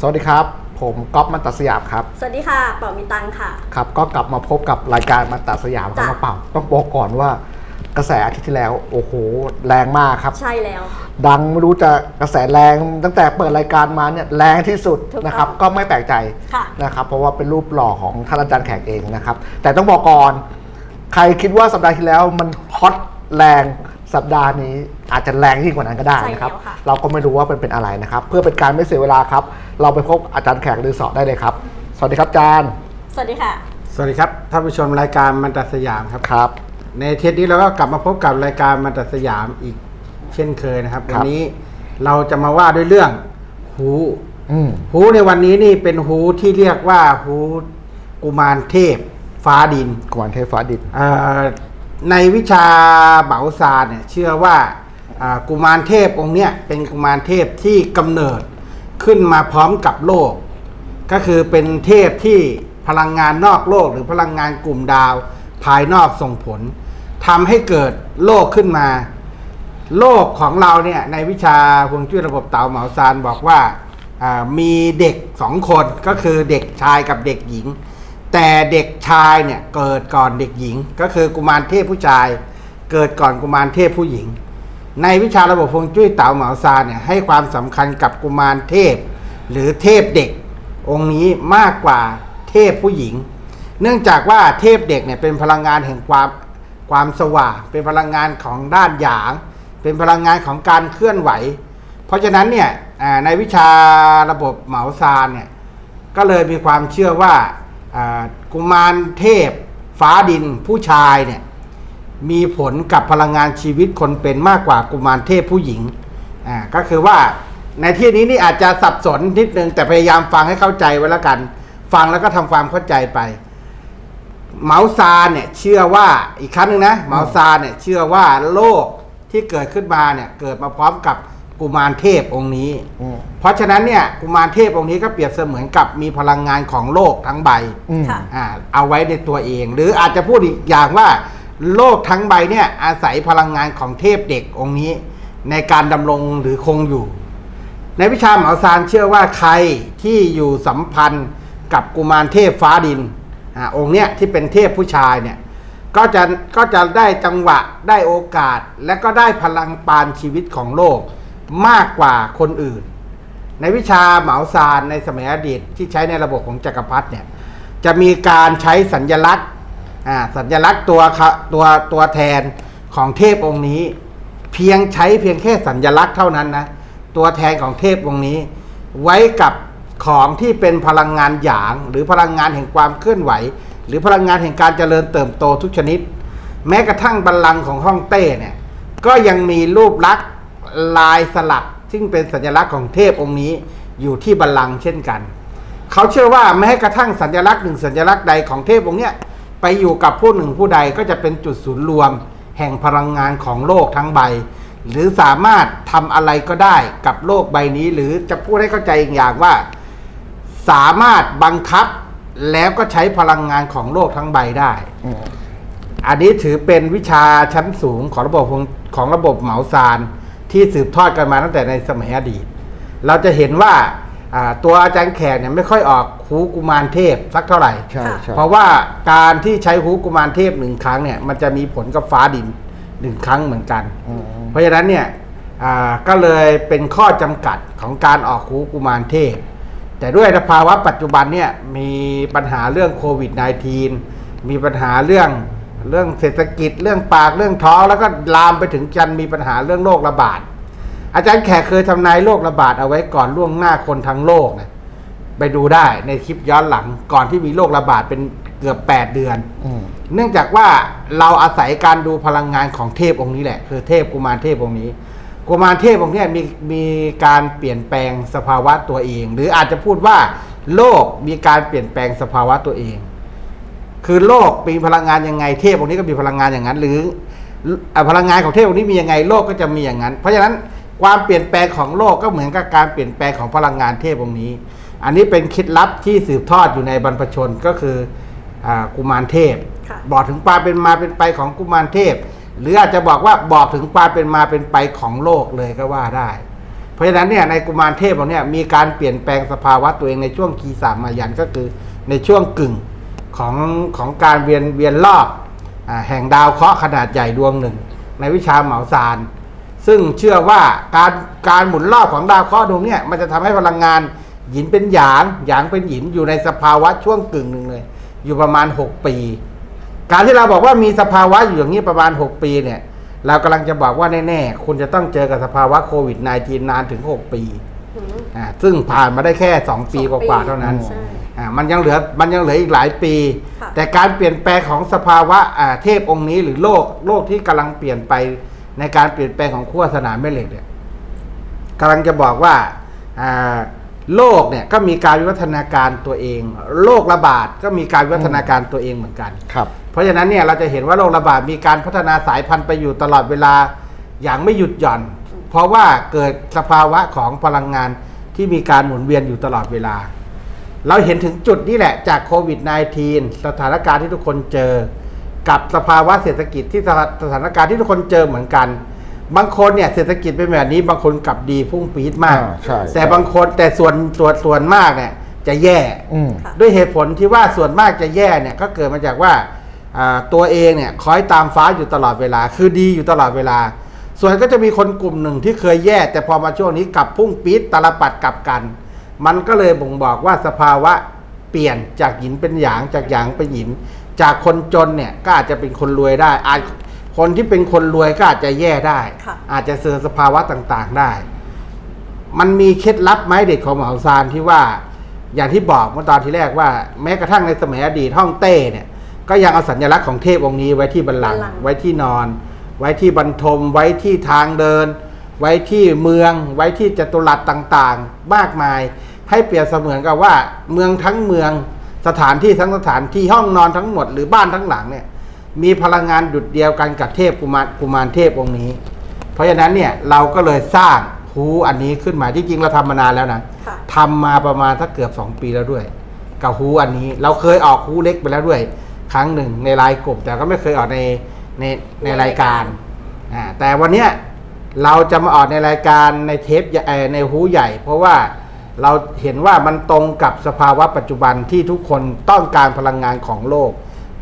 สวัสดีครับ ผมก๊อฟมันตัดสยามครับ สวัสดีค่ะ เป่ามีตังค่ะ ครับ ก็กลับมาพบกับรายการมันตัดสยามครับจ้ะมาเป่า ต้องบอกก่อนว่ากระแสอาทิตย์ที่แล้ว โอ้โห แรงมากครับ ใช่แล้ว ดังไม่รู้จะกระแสแรงตั้งแต่เปิดรายการมาเนี่ยแรงที่สุดถูกต้องนะครับ ก็ไม่แปลกใจค่ะนะครับ เพราะว่าเป็นรูปหล่อของท่านอาจารย์แขกเองนะครับ แต่ต้องบอกก่อน ใครคิดว่าสัปดาห์ที่แล้วมันฮอตแรง สัปดาห์นี้อาจจะแรงยิ่งกว่านั้นก็ได้นะครับใช่แล้วค่ะเราก็ไม่รู้ว่าเป็นเป็นอะไรนะครับ เพื่อเป็นการไม่เสียเวลาครับ เราไปพบอาจารย์แขกหรือสอบได้เลยครับ สวัสดีครับอาจารย์ สวัสดีค่ะ สวัสดีครับท่านผู้ชมรายการมันตัดสยามครับครับ ในเทปนี้เราก็กลับมาพบกับรายการมันตัดสยามอีกเช่นเคยนะครับครัวับนนี้เราจะมาว่าด้วยเรื่องหูอืมหูในวันนี้นี่เป็นหูที่เรียกว่าหูกุมารเทพฟ้าดินกวนเทพฟ้าดินเอ่อ ในวิชาเบาซาเนี่ยเชื่อว่ากุมารเทพองค์เนี้ยเป็นกุมารเทพที่กำเนิดขึ้นมาพร้อมกับโลก ก็คือเป็นเทพที่พลังงานนอกโลกหรือพลังงานกลุ่มดาวภายนอกส่งผลทำให้เกิดโลกขึ้นมา โลกของเราเนี่ยในวิชาฮวงจุ้ยระบบเต๋าเหมาซานบอกว่ามีเด็กสองคนก็คือเด็กชายกับเด็กหญิง แต่เด็กชายเนี่ยเกิดก่อนเด็กหญิง ก็คือกุมารเทพผู้ชาย เกิดก่อนกุมารเทพผู้หญิง ในวิชาระบบฮวงจุ้ยเต๋าเหมาซาเนี่ยให้ความสำคัญกับกุมารเทพ หรือเทพเด็ก องค์นี้มากกว่าเทพผู้หญิง เนื่องจากว่าเทพเด็กเนี่ยเป็นพลังงานแห่งความความสว่าง เป็นพลังงานของด้านหยาง เป็นพลังงานของการเคลื่อนไหว เพราะฉะนั้นเนี่ยในวิชาระบบเหมาซานเนี่ยก็เลยมีความเชื่อว่า กุมารเทพ ฟ้าดินผู้ชายเนี่ยมีผลกับพลังงานชีวิตคนเป็นมากกว่ากุมารเทพผู้หญิงอ่าก็คือว่าในที่นี้นี่อาจจะสับสนนิดนึงแต่พยายามฟังให้เข้าใจไว้แล้วกัน ฟังแล้วก็ทำความเข้าใจไป เมาซาเนี่ยเชื่อว่าอีกครั้งหนึ่งนะเมาซาเนี่ยเชื่อว่าโลกที่เกิดขึ้นมาเนี่ยเกิดมาพร้อมกับ กุมารเทพองค์นี้ อืม เพราะฉะนั้นเนี่ยกุมารเทพองค์นี้ก็เปรียบเสมือนกับมีพลังงานของโลกทั้งใบ อืม ค่ะ อ่าเอาไว้ในตัวเอง หรืออาจจะพูดอีกอย่างว่า โลกทั้งใบเนี่ยอาศัยพลังงานของเทพเด็กองค์นี้ ในการดำรงหรือคงอยู่ ในวิชาเหมาซานเชื่อว่าใครที่อยู่สัมพันธ์กับกุมารเทพฟ้าดินอ่าองค์เนี้ยที่เป็นเทพผู้ชายเนี่ยก็จะก็จะได้จังหวะได้โอกาส และก็ได้พลังปานชีวิตของโลก มากกว่าคนอื่น ในวิชาเหมาซานในสมัยอดีตที่ใช้ในระบบของจักรพรรดิเนี่ยจะมีการใช้สัญญลักษณ์สัญญลักษณ์ตัวคะตัวตัวแทนของเทพองค์นี้ เพียงใช้เพียงแค่สัญญลักษณ์เท่านั้นนะตัวแทนของเทพองค์นี้ ไว้กับของที่เป็นพลังงานหยาง หรือพลังงานแห่งความเคลื่อนไหว หรือพลังงานแห่งการเจริญเติบโตทุกชนิด แม้กระทั่งบัลลังก์ของห้องเต้เนี่ยก็ยังมีรูปลักษณ์ ลายสลัก ซึ่งเป็นสัญลักษณ์ของเทพองค์นี้อยู่ที่บัลลังก์เช่นกัน เขาเชื่อว่าแม้กระทั่งสัญลักษณ์หนึ่งสัญลักษณ์ใดของเทพองค์เนี้ยไปอยู่กับผู้หนึ่งผู้ใดก็จะเป็นจุดศูนย์รวม แห่งพลังงานของโลกทั้งใบ หรือสามารถทำอะไรก็ได้กับโลกใบนี้ หรือจะพูดให้เข้าใจอีกอย่างว่า สามารถบังคับแล้วก็ใช้พลังงานของโลกทั้งใบได้ อันนี้ถือเป็นวิชาชั้นสูงของระบบของระบบเหมาซาน ที่สืบทอดกันมาตั้งแต่ในสมัยอดีต เราจะเห็นว่าอ่าตัวอาจารย์แขกเนี่ยไม่ค่อยออกฮูกุมารเทพสักเท่าไหร่ใช่ใช่เพราะว่าการที่ใช้ฮูกุมารเทพหนึ่งครั้งเนี่ยมันจะมีผลกับฟ้าดินหนึ่งครั้งเหมือนกันอืมเพราะฉะนั้นเนี่ยอ่าก็เลยเป็นข้อจำกัดของการออกฮูกุมารเทพ แต่ด้วยสภาวะปัจจุบันเนี่ยมีปัญหาเรื่องโควิด -19 มีปัญหาเรื่อง เรื่องเศรษฐกิจเรื่องปากเรื่องท้องแล้วก็ลามไปถึงจันมีปัญหาเรื่องโรคระบาด อาจารย์แขกเคยทำนายโรคระบาดเอาไว้ก่อนล่วงหน้าคนทั้งโลกนะไปดูได้ในคลิปย้อนหลังก่อนที่มีโรคระบาดเป็นเกือบ8เดือนอืมเนื่องจากว่าเราอาศัยการดูพลังงานของเทพองค์นี้แหละ คือเทพกุมารเทพองค์นี้กุมารเทพองค์เนี้ยมีมีการเปลี่ยนแปลงสภาวะตัวเอง หรืออาจจะพูดว่า โลกมีการเปลี่ยนแปลงสภาวะตัวเอง คือโลกมีพลังงานยังไงเทพองค์นี้ก็มีพลังงานอย่างนั้น หรือเอ่อพลังงานของเทพองค์นี้มียังไงโลกก็จะมีอย่างนั้น เพราะฉะนั้นความเปลี่ยนแปลงของโลกก็เหมือนกับการเปลี่ยนแปลงของพลังงานเทพองค์นี้ อันนี้เป็นเคล็ดลับที่สืบทอดอยู่ในบรรพชนก็คืออากุมารเทพค่ะบอกถึงความเป็นมาเป็นไปของกุมารเทพ หรืออาจจะบอกว่าบอกถึงความเป็นมาเป็นไปของโลกเลยก็ว่าได้ เพราะฉะนั้นเนี่ยในกุมารเทพของเนี่ยมีการเปลี่ยนแปลงสภาวะตัวเองในช่วงคีสามมายันก็คือในช่วงกึ่ง ของของการเวียนเวียนรอบอแห่งดาวเคราะห์ขนาดใหญ่ดวงหนึ่ง ในวิชาเหมาซานซึ่งเชื่อว่าการการหมุนรอบของดาวเคราะห์ดวงนี่ยมันจะทำให้พลังงานหยินเป็นหยาง หยางเป็นหยินอยู่ในสภาวะช่วงกึ่งหนึ่งเลย อยู่ประมาณ 6 ปี การที่เราบอกว่ามีสภาวะอยู่อย่างนี้ประมาณ 6 ปีเนี่ยเรากำลังจะบอกว่าแน่ๆคุณจะต้องเจอกับสภาวะโควิด -19 นานถึง 6 ปีอ่าซึ่งผ่านมาได้แค่ 2 ปีกสองปีว่าๆเท่านั้น อ่ามันยังเหลือมันยังเหลืออีกหลายปี ค่ะแต่การเปลี่ยนแปลงของสภาวะอ่าเทพองค์นี้หรือโลกโลกที่กำลังเปลี่ยนไปในการเปลี่ยนแปลงของขั้วสนามแม่เหล็กเนี่ยกำลังจะบอกว่าอ่าโลกเนี่ยก็มีการวิวัฒนาการตัวเอง โรคระบาดก็มีการวิวัฒนาการตัวเองเหมือนกัน ครับ เพราะฉะนั้นเนี่ยเราจะเห็นว่าโรคระบาดมีการพัฒนาสายพันธุ์ไปอยู่ตลอดเวลาอย่างไม่หยุดหย่อน เพราะว่าเกิดสภาวะของพลังงานที่มีการหมุนเวียนอยู่ตลอดเวลา เราเห็นถึงจุดนี้แหละจากโควิด -19 สถานการณ์ที่ทุกคนเจอ กับสภาวะเศรษฐกิจที่สถาสถานการณ์ที่ทุกคนเจอเหมือนกัน บางคนเนี่ยเศรษฐกิจเป็นแบบนี้บางคนกลับดีพุ่งปี๊ดมาก อ่าใช่แต่บางคนแต่ส่วนส่วนส่วนมากเนี่ยจะแย่ อืมค่ะด้วยเหตุผลที่ว่าส่วนมากจะแย่เนี่ยก็เกิดมาจากว่าอ่าตัวเองเนี่ยคอยตามฟ้าอยู่ตลอดเวลา คือดีอยู่ตลอดเวลา ส่วนก็จะมีคนกลุ่มหนึ่งที่เคยแย่ แต่พอมาช่วงนี้กลับพุ่งปี๊ดตาลปัดกลับกัน มันก็เลยบ่งบอกว่าสภาวะเปลี่ยนจากหยินเป็นหยางจากหยางเป็นหยิน จากคนจนเนี่ยก็อาจจะเป็นคนรวยได้ อาจคนที่เป็นคนรวยก็อาจจะแย่ได้ ค่ะ อาจจะเจอสภาวะต่างๆได้ มันมีเคล็ดลับไม้เด็ดของเหมาซานที่ว่า อย่างที่บอกเมื่อตอนที่แรกว่า แม้กระทั่งในสมัยอดีตฮ่องเต้เนี่ย ก็ยังเอาสัญลักษณ์ของเทพองค์นี้ไว้ที่บัลลังก์บัลลังก์ ไว้ที่นอน ไว้ที่บรรทมไว้ที่ทางเดิน ไว้ที่เมืองไว้ที่จัตุรัสต่างๆ มากมาย ให้เปรียบเสมือนกับว่า เมืองทั้งเมืองสถานที่ทั้งสถานที่ห้องนอนทั้งหมดหรือบ้านทั้งหลังเนี่ยมีพลังงานดุดเดียวกันกับเทพกุมารกุมารเทพองค์นี้ เพราะฉะนั้นเนี่ยเราก็เลยสร้างฮูอันนี้ขึ้นมาที่จริงเราทำมานานแล้วนะค่ะทำมาประมาณสักเกือบ 2 ปีแล้วด้วย กับฮูอันนี้เราเคยออกฮูเล็กไปแล้วด้วย ครั้งหนึ่งในรายกลุ่มแต่ก็ไม่เคยออกในในในรายการอ่าแต่วันเนี้ย เราจะมาออกในรายการในเทปในฮูใหญ่ เพราะว่าเราเห็นว่ามันตรงกับสภาวะปัจจุบันที่ทุกคนต้องการพลังงานของโลก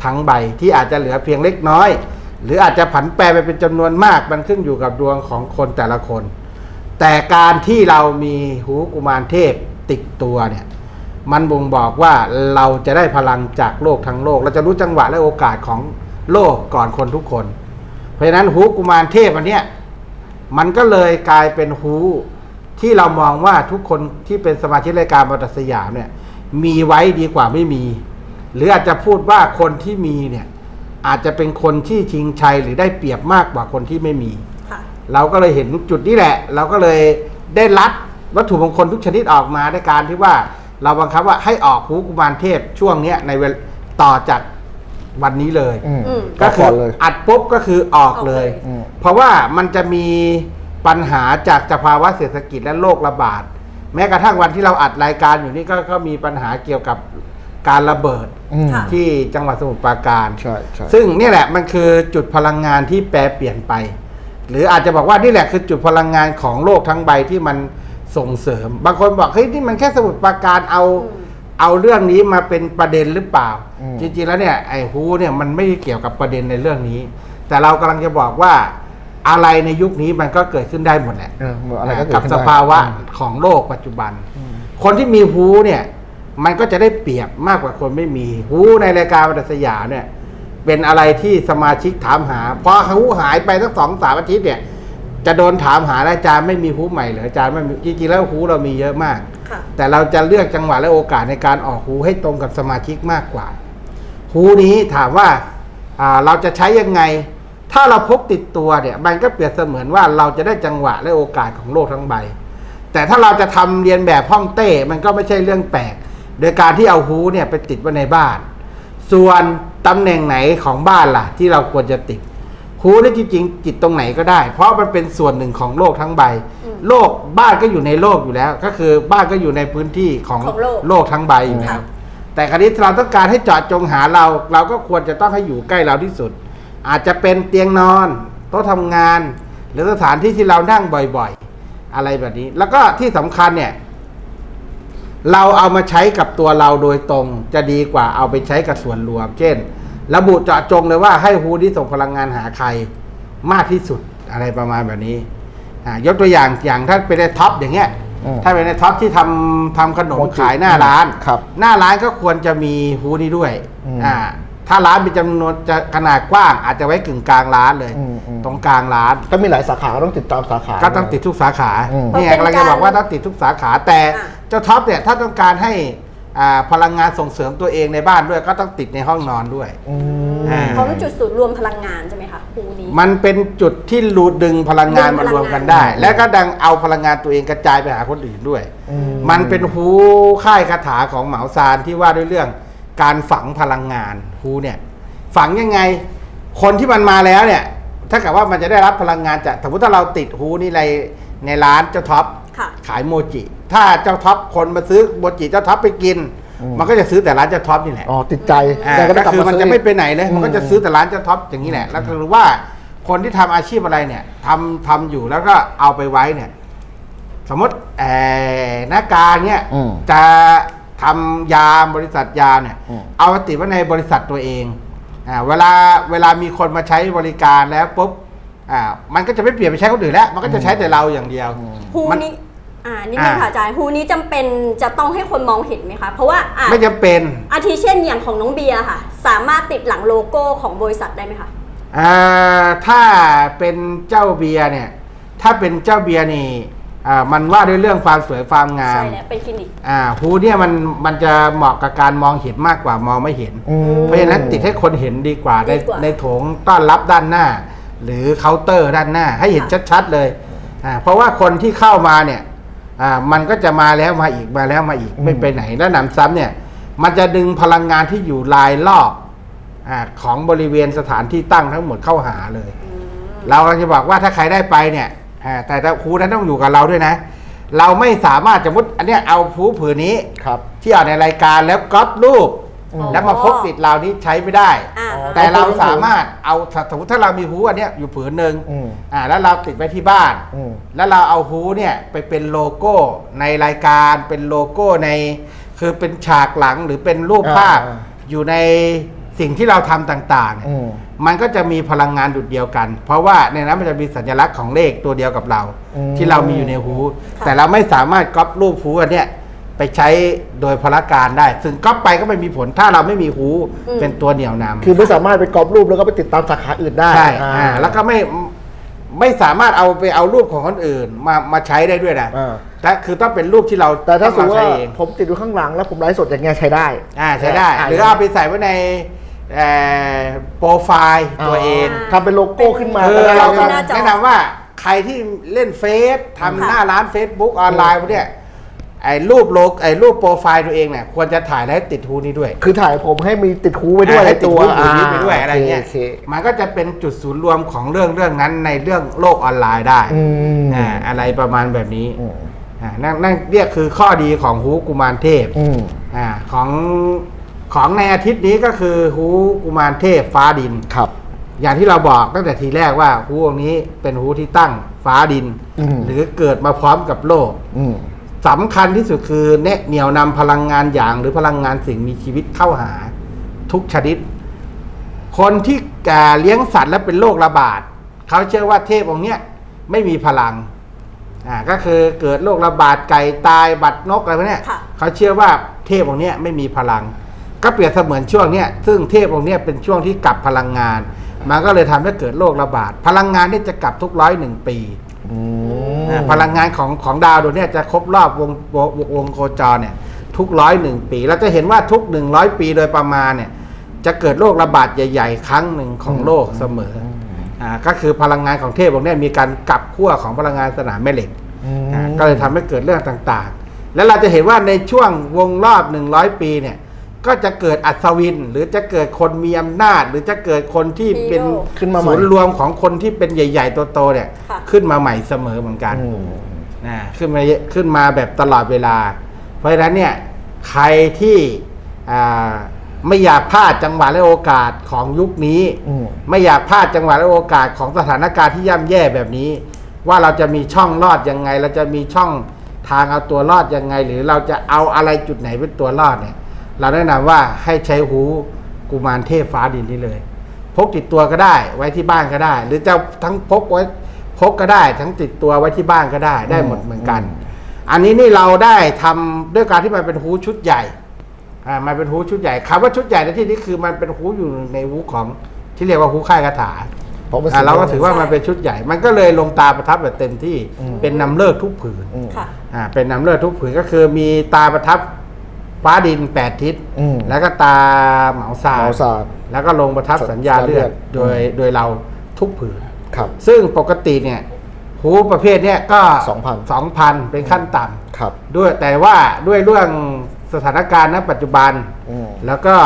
ทั้งใบที่อาจจะเหลือเพียงเล็กน้อย หรืออาจจะผันแปรไปเป็นจำนวนมากมันขึ้นอยู่กับดวงของคนแต่ละคน แต่การที่เรามีหูกุมารเทพติดตัวเนี่ยมันบ่งบอกว่าเราจะได้พลังจากโลกทั้งโลก เราจะรู้จังหวะและโอกาสของโลกก่อนคนทุกคน เพราะฉะนั้นหูกุมารเทพอันเนี้ย มันก็เลยกลายเป็นหูที่เรามองว่าทุกคนที่เป็นสมาชิกรายการบรรทัดสยามเนี่ยมีไว้ดีกว่าไม่มี หรืออาจจะพูดว่าคนที่มีเนี่ยอาจจะเป็นคนที่ชิงชัยหรือได้เปรียบมากกว่าคนที่ไม่มีค่ะเราก็เลยเห็นจุดนี้แหละ เราก็เลยได้รัดวัตถุมงคลทุกชนิดออกมาในการที่ว่าเราบังคับว่าให้ออกหูกุมารเทพช่วงเนี้ยในเวลต่อจาก วันนี้เลย อืมอืม ก็ก็คืขออเลย อัดปุ๊บก็คือออกเลย อืม เพราะว่ามันจะมีปัญหาจากสภาวะเศรษฐกิจและโรคระบาด แม้กระทั่งวันที่เราอัดรายการอยู่นี่ก็ก็มีปัญหาเกี่ยวกับการระเบิดอืมค่ะ ที่จังหวัดสมุทรปราการ ใช่ใช่ซึ่งนี่แหละมันคือจุดพลังงานที่แปรเปลี่ยนไป หรืออาจจะบอกว่านี่แหละคือจุดพลังงานของโลกทั้งใบที่มันส่งเสริม บางคนบอกเฮ้ยนี่มันแค่สมุดปราการเอาอืม เอาเรื่องนี้มาเป็นประเด็นหรือเปล่า อืม จริงๆแล้วเนี่ยไอ้ฮูเนี่ยมันไม่ได้เกี่ยวกับประเด็นในเรื่องนี้ แต่เรากำลังจะบอกว่าอะไรในยุคนี้มันก็เกิดขึ้นได้หมดแหละ เอออะไรก็เกิดกับขึ้นสได้ภาวะอืมของโลกปัจจุบันคนที่มีฮูเนี่ย มันก็จะได้เปรียบมากกว่าคนไม่มีฮูในรายการวันสยามเนี่ย เป็นอะไรที่สมาชิกถามหาพอฮูหายไปตั้งสองสามอาทิตย์เนี่ย จะโดนถามหาแล้วอาจารย์ไม่มีฮูใหม่เหรออาจารย์ไม่มีจริงๆแล้วฮูเรามีเยอะมากค่ะ แต่เราจะเลือกจังหวะและโอกาสในการออกฮูให้ตรงกับสมาชิกมากกว่าฮูนี้ถามว่าเราจะใช้ยังไง ถ้าเราพกติดตัวเนี่ยมันก็เปรียบเสมือนว่าเราจะได้จังหวะและโอกาสของโลกทั้งใบ แต่ถ้าเราจะทำเรียนแบบห้องเต้มันก็ไม่ใช่เรื่องแปลก โดยการที่เอาฮูเนี่ยไปติดไว้ในบ้าน ส่วนตำแหน่งไหนของบ้านล่ะ ที่เราควรจะติดฮูนี่จริงๆจิตตรงไหนก็ได้ เพราะมันเป็นส่วนหนึ่งของโลกทั้งใบ โลกบ้านก็อยู่ในโลกอยู่แล้ว ก็คือบ้านก็อยู่ในพื้นที่ของของโลกโลกทั้งใบอยู่แล้ว ค่ะ แต่คราวนี้เราต้องการให้เจาะจงหาเรา เราก็ควรจะต้องให้อยู่ใกล้เราที่สุด อาจจะเป็นเตียงนอนโต๊ะทำงาน หรือสถานที่ที่เรานั่งบ่อยๆ อะไรแบบนี้ แล้วก็ที่สำคัญเนี่ย เราเอามาใช้กับตัวเราโดยตรงจะดีกว่าเอาไปใช้กับส่วนรวม เช่น ระบุเจาะจงเลยว่าให้ฮูที่ส่งพลังงานหาใครมากที่สุดอะไรประมาณแบบนี้อ่า ยกตัวอย่างอย่างถ้าเป็นในท็อปอย่างเงี้ยอืมถ้าเป็นในท็อปที่ทำทำขนมโมจิขายหน้าร้านครับ หน้าร้านก็ควรจะมีฮูนี้ด้วยอืมอ่าถ้าร้านมีจำนวนจะขนาดกว้าง อาจจะไว้กึ่งกลางร้านเลยอืมอืมตรงกลางร้านถ้ามีหลายสาขาก็ต้องติดตามสาขา ก็ต้องติดทุกสาขาอืมนี่ไงมันเป็นกำลังจะบอกว่าการต้องติดทุกสาขาแต่อะเจ้าท็อปเนี่ยถ้าต้องการให้อ่า พลังงานส่งเสริมตัวเองในบ้านด้วยก็ต้องติดในห้องนอนด้วยอืมอ่าเพราะมันจุดศูนย์รวมพลังงานใช่ไหมคะฮูนี้ มันเป็นจุดที่รูดดึงพลังงานดึงพมาลังงานรวมกันได้ และก็ดังเอาพลังงานตัวเองกระจายไปหาคนอื่นด้วยอืมมันเป็นฮูค่ายคาถาของเหมาซานที่ว่าด้วยเรื่องการฝังพลังงานฮูเนี่ยฝังยังไง คนที่มันมาแล้วเนี่ย ถ้าเกิดว่ามันจะได้รับพลังงานจากสมมติถ้าเราติดฮูนี่ในในร้านเจ้าท็อปค่ะ ขายโมจิ ถ้าเจ้าท็อปคนมาซื้อโมจิเจ้าท็อปไปกินอืมมันก็จะซื้อแต่ร้านเจ้าท็อปนี่แหละอ๋อติดใจอ่าแต่ก็ได้ก็กลับคือมามันซื้จะอไม่ไปไหนเลยอืมมันก็จะซื้อแต่ร้านเจ้าท็อปอย่างนี้แหละแล้วก็รู้ว่าคนที่ทำอาชีพอะไรเนี่ยทำทำอยู่แล้วก็เอาไปไว้เนี่ย สมมติเอ่อหน้าการเนี่ยอืมจะทำยามบริษัทยามเนี่ยอืมเอามาติดไว้ในบริษัทตัวเองอ่าเวลาเวลามีคนมาใช้บริการแล้วปุ๊บอ่ามันก็จะไม่เปลี่ยนไปใช้คนอื่นแล้ว มันก็จะใช้แต่เราอย่างเดียวฮูมันนี้ อ่านี่นึงอ่าค่ะอาจารย์ฮูนี้จำเป็นจะต้องให้คนมองเห็นไหมคะ เพราะว่าอ่าไม่จำเป็นอาทิเช่นอย่างของน้องเบียร์ค่ะ สามารถติดหลังโลโก้ของบริษัทได้ไหมคะ อ่าถ้าเป็นเจ้าเบียร์เนี่ย ถ้าเป็นเจ้าเบียร์นี่อ่ามันว่าด้วยเรื่องความสวยความงามใช่แล้วเป็นคลินิก อ่าฮูเนี่ยมันมันจะเหมาะกับการมองเห็นมากกว่ามองไม่เห็น อืม เพราะฉะนั้นติดให้คนเห็นดีกว่าในดีกว่า ในโถงต้อนรับด้านหน้า หรือเคาน์เตอร์ด้านหน้าให้เห็นค่ะชัดๆเลยอ่าเพราะว่าคนที่เข้ามาเนี่ย อ่ามันก็จะมาแล้วมาอีกมาแล้วมาอีกอืมไม่ไปไหนแล้วหนำซ้ำเนี่ย มันจะดึงพลังงานที่อยู่รายรอบอาของบริเวณสถานที่ตั้งทั้งหมดเข้าหาเลยอืมเราก็จะบอกว่าถ้าใครได้ไปเนี่ยอ่าแต่ถ้าครูนั้นต้องอยู่กับเราด้วยนะ เราไม่สามารถจะมุดอันเนี้ยเอาผูผืนนี้ครับ ที่ออกในรายการแล้วก๊อปรูปอืม แล้วมาพกติดเรานี้ใช้ไม่ได้ อ่าอ๋อ แต่เราสามารถเอาสมมติถ้าเรามีหูอันเนี้ยอยู่ผืนหนึ่งอืมอ่าแล้วเราติดไว้ที่บ้าน อืม แล้วเราเอาฮูเนี่ยไปเป็นโลโก้ในรายการเป็นโลโก้ใน คือเป็นฉากหลังหรือเป็นรูปภาพ อ่า อยู่ในสิ่งที่เราทำต่างๆเนี่ยอืม มันก็จะมีพลังงานดุดเดียวกัน เพราะว่าในนั้นมันจะมีสัญลักษณ์ของเลขตัวเดียวกับเรา อืม ที่เรามีอยู่ในหูค่ะแต่เราไม่สามารถก๊อปรูปหูอันเนี้ย ไปใช้โดยพละการได้ ซึ่งก๊อปไปก็ไม่มีผล ถ้าเราไม่มีหูเป็นตัวเหนี่ยวนำคือไม่สามารถไปกรอบรูปแล้วก็ไปติดตามสาขาอื่นได้ใช่อ่า อ่าแล้วก็ไม่ไม่สามารถเอาไปเอารูปของคนอื่นมามาใช้ได้ด้วยนะอ่า แต่คือต้องเป็นรูปที่เราแต่ถ้าสมมต้องติใช้ว่าเอง ผมติดอยู่ข้างหลังแล้วผมไลฟ์สดอย่างเงี้ยใช้ได้ อ่าใช้ได้หรือเอาไปใส่ไว้ในเอ่อโปรไฟล์ตัวเองทำเป็นโลโก้ขึ้นมาเอก็อได้เราป็ก็นหน้าจอแนะนำว่าใครที่เล่นเฟซทำค่ะหน้าร้าน Facebook ออนไลน์พวกเนี่ย ไอ้รูปโลกไอ้รูปโปรไฟล์ตัวเองเนี่ยควรจะถ่ายแล้วติดทูนี้ด้วยคือถ่ายผมให้มีติดคูไว้ด้วยอ่าให้ในติดตัวรูปอยู่นี้ไปด้วยอะไรเงี้ยโอเคมันก็จะเป็นจุดศูนย์รวมของเรื่องเรื่องนั้นในเรื่องโลกออนไลน์ได้อืมอ่าอะไรประมาณแบบนี้อืมอ่านั่นนั่นเรียกคือข้อดีของฮูกุมารเทพอืมอ่าของของในอาทิตย์นี้ก็คือฮูกุมารเทพฟ้าดิน ครับ อย่างที่เราบอกตั้งแต่ทีแรกว่าฮูองค์นี้เป็นฮูที่ตั้งฟ้าดิน อืม หรือเกิดมาพร้อมกับโลก อืม สำคัญที่สุดคือเนะเหนี่ยวนำพลังงานอย่าง หรือพลังงานสิ่งมีชีวิตเข้าหาทุกชนิด คนที่แก่เลี้ยงสัตว์และเป็นโรคระบาดเขาเชื่อว่าเทพองค์เนี้ยไม่มีพลังอ่าก็คือเกิดโรคระบาดไก่ตายบัดนกอะไรพวกเนี้ยค่ะเขาเชื่อว่าเทพองค์เนี้ยไม่มีพลัง ก็เปรียบเสมือนช่วงเนี้ยซึ่งเทพองค์เนี้ยเป็นช่วงที่กลับพลังงาน มันก็เลยทำให้เกิดโรคระบาด พลังงานนี่จะกลับทุกร้อยหนึ่งปี อืมอ่าพลังงานของของดาวดวงเนี้ยจะครบรอบวงวงวงโคจรเนี่ยทุกร้อยหนึ่งปี เราจะเห็นว่าทุกหนึ่งร้อยปีโดยประมาณเนี่ยจะเกิดโรคระบาดใหญ่ ๆ ครั้งหนึ่งของโลกเสมออ่าก็คือพลังงานของเทพองค์เนี้มีการกลับขั้วของพลังงานสนามแม่เหล็ก อืม อ่าก็เลยทำให้เกิดเรื่องต่างๆ แล้วเราจะเห็นว่าในช่วงวงรอบ 100 ปีเนี่ย ก็จะเกิดอัศวิน หรือจะเกิดคนมีอำนาจ หรือจะเกิดคนที่เป็นฮีโร่ขึ้นมาใหม่ ศูนย์รวมของคนที่เป็นใหญ่ๆโตๆเนี่ย ค่ะ ขึ้นมาใหม่เสมอเหมือนกัน อืม นะขึ้นมาขึ้นมาแบบตลอดเวลา เพราะฉะนั้นเนี่ยใครที่อ่าไม่อยากพลาดจังหวะและโอกาสของยุคนี้ อืม ไม่อยากพลาดจังหวะและโอกาสของสถานการณ์ที่ย่ำแย่แบบนี้ ว่าเราจะมีช่องรอดยังไง เราจะมีช่องทางเอาตัวรอดยังไง หรือเราจะเอาอะไรจุดไหนเป็นตัวรอดเนี่ย เราแนะนำว่าให้ใช้หูกุมารเทพฟ้าดินนี่เลย พกติดตัวก็ได้ไว้ที่บ้านก็ได้ หรือจะทั้งพกไว้พกก็ได้ ทั้งติดตัวไว้ที่บ้านก็ได้ได้หมดเหมือนกัน อันนี้นี่เราได้ทำด้วยการที่มันเป็นหูชุดใหญ่อ่ามันเป็นหูชุดใหญ่คำว่าชุดใหญ่ในที่นี้คือมันเป็นหูอยู่ในหูของที่เรียกว่าหูค่ายคาถาเพราะมันอ่าเราก็สุดยอดถือว่ามันเป็นชุดใหญ่ มันก็เลยลงตาประทับแบบเต็มที่อืมเป็นนำเลิกทุกผืนอืมค่ะอ่าเป็นนำเลิกทุกผืนก็คือมีตาประทับ ฟ้าดินแปดทิศ อืมแล้วก็ตาเหมาซาเหมาซาแล้วก็ลงประทับสัญญาเลือดสัญญาเลือด โดยโดยเราทุกผืน ครับ ซึ่งปกติเนี่ยหูประเภทเนี้ยก็2,000สองพันเป็นขั้นต่ำครับด้วยแต่ว่าด้วยเรื่องสถานการณ์ณปัจจุบัน อืม แล้วก็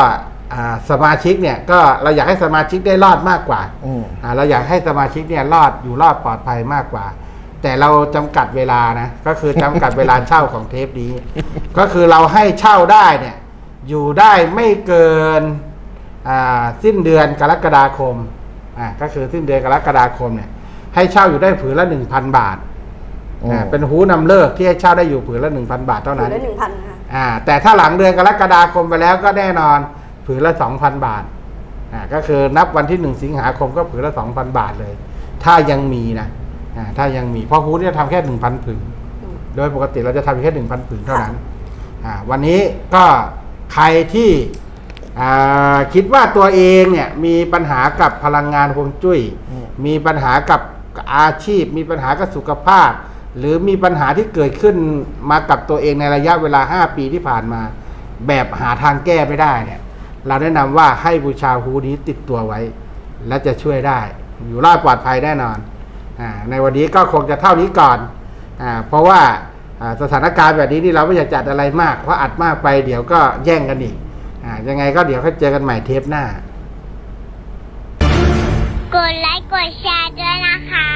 อ่าสมาชิกเนี่ยก็เราอยากให้สมาชิกได้รอดมากกว่าอืม อ่าเราอยากให้สมาชิกเนี่ยรอดอยู่รอดปลอดภัยมากกว่า แต่เราจำกัดเวลานะ ก็คือจำกัดเวลาเช่าของเทปนี้ ก็คือเราให้เช่าได้เนี่ย อยู่ได้ไม่เกินอ่าสิ้นเดือนกรกฎาคมอ่าก็คือสิ้นเดือนกรกฎาคมเนี่ย ให้เช่าอยู่ได้ผืนละหนึ่งพันบาทอืมอ่าเป็นหูนำเลิกที่ให้เช่าได้อยู่ผืนละหนึ่งพันบาทเท่าถืนั้อนได้หนึ่งพันค่ะ อ่าแต่ถ้าหลังเดือนกรกฎาคมไปแล้วก็แน่นอนผืนละสองพันบาทอ่าก็คือนับวันที่หนึ่งสิงหาคมก็ผืนละสองพันบาทเลย ถ้ายังมีนะ อ่าถ้ายังมีเพราะฮูดเนี่ยทำแค่หนึ่งพันผืนอืมโดยปกติเราจะทำแค่หนึ่งพันผืนเท่านั้นอ่าวันนี้ก็ใครที่อ่าคิดว่าตัวเองเนี่ยมีปัญหากับพลังงานฮวงจุ้ยอืมมีปัญหากับอาชีพ มีปัญหากับสุขภาพ หรือมีปัญหาที่เกิดขึ้นมากับตัวเองในระยะเวลา 5 ปีที่ผ่านมา แบบหาทางแก้ไม่ได้เนี่ย เราแนะนำว่าให้บูชาฮูนี้ติดตัวไว้ และจะช่วยได้ อยู่รอดปลอดภัยแน่นอนอา ในวันนี้ก็คงจะเท่านี้ก่อนอเพราะว่าสถานการณ์แบบนี้นี่เราไม่อยากจัดอะไรมาก เพราะอัดมากไปเดี๋ยวก็แย่งกันอีกอยังไงก็เดี๋ยวค่อยเจอกันใหม่เทปหน้า กดไลค์กดแชร์ด้วยนะคะ